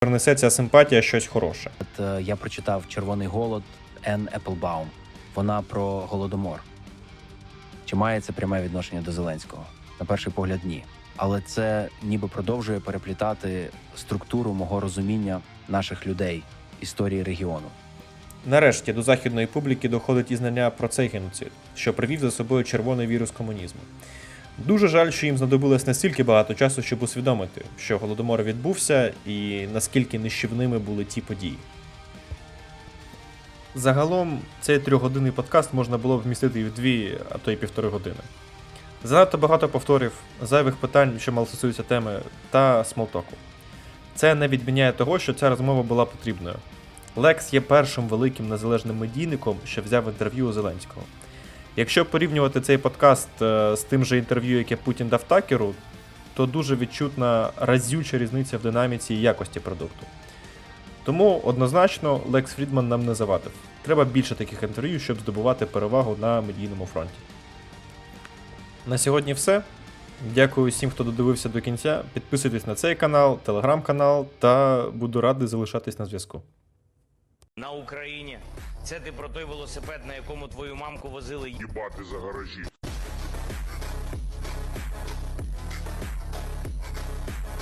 принесе ця симпатія щось хороше. От е, я прочитав Червоний голод Енн Еплбаум. Вона про голодомор. Чи має це пряме відношення до Зеленського? На перший погляд, ні. Але це ніби продовжує переплітати структуру мого розуміння наших людей, історії регіону. Нарешті до західної публіки доходить і знання про цей геноцид, що привів за собою червоний вірус комунізму. Дуже жаль, що їм знадобилось настільки багато часу, щоб усвідомити, що голодомор відбувся і наскільки нищівними були ті події. Загалом цей трьохгодинний подкаст можна було б вмістити і в дві, а то й півтори години. Занадто багато повторів, зайвих питань, що мало стосуються теми, та смолтоку. Це не відміняє того, що ця розмова була потрібною. Лекс є першим великим незалежним медійником, що взяв інтерв'ю у Зеленського. Якщо порівнювати цей подкаст е, з тим же інтерв'ю, яке Путін дав Такеру, то дуже відчутна разюча різниця в динаміці і якості продукту. Тому однозначно Лекс Фрідман нам не завадив. Треба більше таких інтерв'ю, щоб здобувати перевагу на медійному фронті. На сьогодні все. Дякую всім, хто додивився до кінця. Підписуйтесь на цей канал, телеграм-канал та буду радий залишатись на зв'язку. На Україні. Це ти про той велосипед, на якому твою мамку возили їбати за гаражі.